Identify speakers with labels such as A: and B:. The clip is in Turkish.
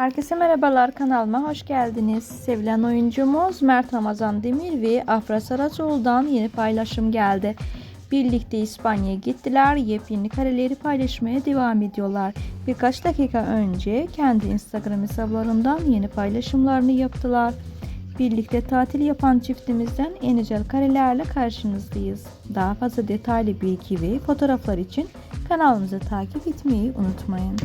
A: Herkese merhabalar kanalıma hoş geldiniz. Sevilen oyuncumuz Mert Ramazan Demir ve Afra Saracoğlu'dan yeni paylaşım geldi. Birlikte İspanya'ya gittiler. Yepyeni kareleri paylaşmaya devam ediyorlar. Birkaç dakika önce kendi Instagram hesaplarından yeni paylaşımlarını yaptılar. Birlikte tatil yapan çiftimizden en güzel karelerle karşınızdayız. Daha fazla detaylı bilgi ve fotoğraflar için kanalımızı takip etmeyi unutmayın.